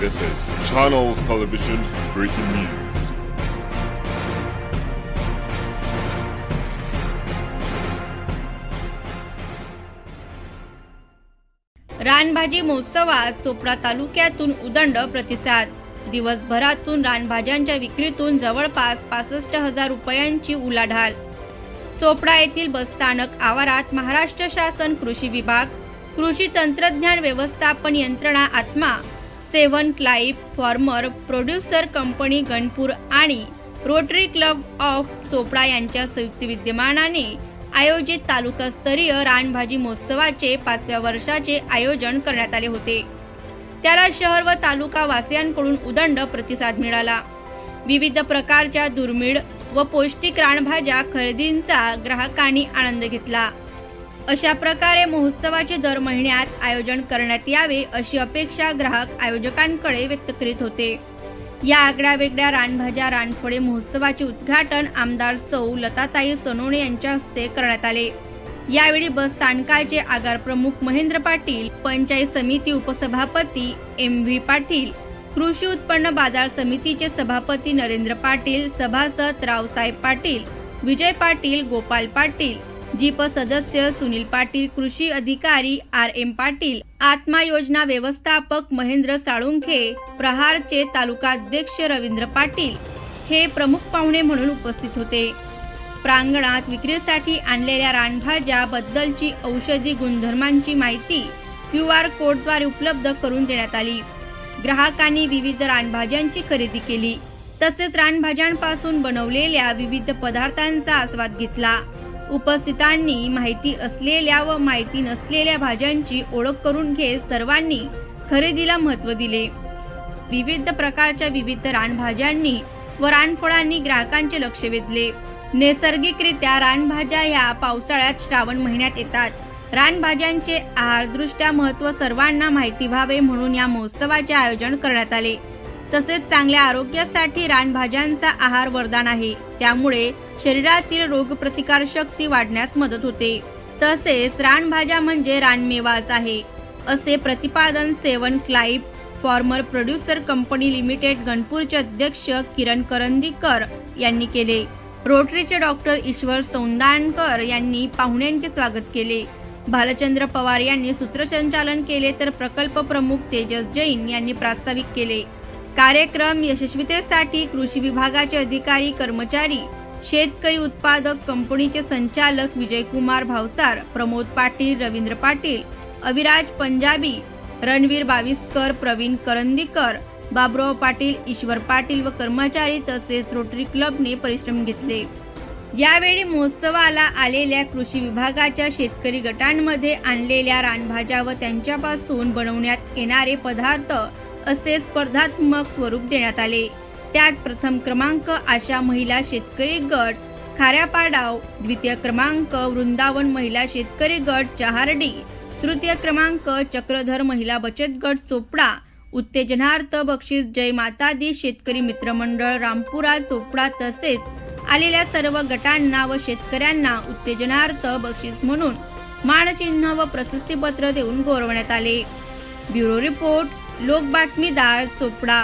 This is Channels Television's breaking news. रानभाजी महोत्सवात चोपडा तालुक्यातून उदंड प्रतिसाद दिवसभरातून रानभाज्यांच्या विक्रीतून जवळपास पासष्ट हजार रुपयांची उलाढाल चोपडा येथील बसस्थानक आवारात महाराष्ट्र शासन कृषी विभाग कृषी तंत्रज्ञान व्यवस्थापन यंत्रणा आत्मा seven life farmer producer company Ganpur आणि रोटरी क्लब ऑफ चोपडा यांच्या संयुक्त विद्यमानाने आयोजित तालुकास्तरीय रानभाजी महोत्सवाचे पाचव्या वर्षाचे आयोजन करण्यात आले होते. त्याला शहर व तालुका वासियांकडून उदंड प्रतिसाद मिळाला. विविध प्रकारच्या दुर्मिळ व पौष्टिक रानभाज्या खरेदींचा ग्राहकांनी आनंद घेतला. अशा प्रकारे महोत्सवाचे दर महिन्यात आयोजन करण्यात यावे अशी अपेक्षा ग्राहक आयोजकांकडे व्यक्त करीत होते. या आगळ्या वेगळ्या रानभाज्या रानफळे महोत्सवाचे उद्घाटन आमदार सौ लताताई सोनवणे यांच्या हस्ते करण्यात आले. यावेळी बस स्थानकाचे आगार प्रमुख महेंद्र पाटील पंचायत समिती उपसभापती एम व्ही पाटील कृषी उत्पन्न बाजार समितीचे सभापती नरेंद्र पाटील सभासद रावसाहेब पाटील विजय पाटील गोपाल पाटील जीप सदस्य सुनील पाटील कृषी अधिकारी आर एम पाटील आत्मा योजना व्यवस्थापक महेंद्र साळुंखे प्रहारचे तालुकाध्यक्ष रवींद्र पाटील हे प्रमुख पाहुणे म्हणून उपस्थित होते. प्रांगणात विक्रीसाठी आणलेल्या रानभाज्या बद्दलची औषधी गुणधर्मांची माहिती क्यू आर कोडद्वारे उपलब्ध करून देण्यात आली. ग्राहकांनी विविध रानभाज्यांची खरेदी केली. तसेच रानभाज्यांपासून बनवलेल्या विविध पदार्थांचा आस्वाद घेतला. उपस्थितांनी माहिती असलेल्या व माहिती नसलेल्या भाज्यांची ओळख करून घेत सर्वांनी खरेदीला महत्त्व दिले. विविध प्रकारच्या विविध रानभाज्यांनी व रानफळांनी ग्राहकांचे लक्ष वेधले. नैसर्गिकरित्या रानभाज्या ह्या पावसाळ्यात श्रावण महिन्यात येतात. रानभाज्यांचे आहारदृष्ट्या महत्त्व सर्वांना माहिती व्हावे म्हणून या महोत्सवाचे आयोजन करण्यात आले. तसेच चांगल्या आरोग्यासाठी रानभाज्यांचा आहार वरदान आहे. त्यामुळे शरीरातील रोगप्रतिकार शक्ती वाढण्यास मदत होते. तसेच रानभाज्या म्हणजे रानमेवाच आहे. असे प्रतिपादन सेवन क्लाईप फॉर्मर प्रोड्युसर कंपनी लिमिटेड गणपूरचे अध्यक्ष किरण करंदीकर यांनी केले. रोटरीचे डॉक्टर ईश्वर सौंदाणकर यांनी पाहुण्यांचे स्वागत केले. भालचंद्र पवार यांनी सूत्रसंचालन केले तर प्रकल्प प्रमुख तेजस जैन यांनी प्रास्ताविक केले. कार्यक्रम यशस्वीतेसाठी कृषी विभागाचे अधिकारी कर्मचारी शेतकरी उत्पादक कंपनीचे संचालक विजयकुमार भावसार प्रमोद पाटील रवींद्र पाटील अविराज पंजाबी रणवीर बाविस्कर प्रवीण करंदीकर बाबुराव पाटील ईश्वर पाटील व कर्मचारी तसेच रोटरी क्लबने परिश्रम घेतले. यावेळी महोत्सवाला आलेल्या कृषी विभागाच्या शेतकरी गटांमध्ये आणलेल्या रानभाज्या व त्यांच्यापासून बनवण्यात येणारे पदार्थ असे स्पर्धात्मक स्वरूप देण्यात आले. त्यात प्रथम क्रमांक आशा महिला शेतकरी गट खाऱ्यापाडाव द्वितीय क्रमांक वृंदावन महिला शेतकरी गट चहारडी तृतीय क्रमांक चक्रधर महिला बचत गट चोपडा उत्तेजनार्थ बक्षीस जय माता दी शेतकरी मित्रमंडळ रामपुरा चोपडा तसेच आलेल्या सर्व गटांना व शेतकऱ्यांना उत्तेजनार्थ बक्षीस म्हणून मानचिन्ह व प्रशस्तीपत्र देऊन गौरवण्यात आले. ब्युरो रिपोर्ट लोक बातमीदार चोपडा.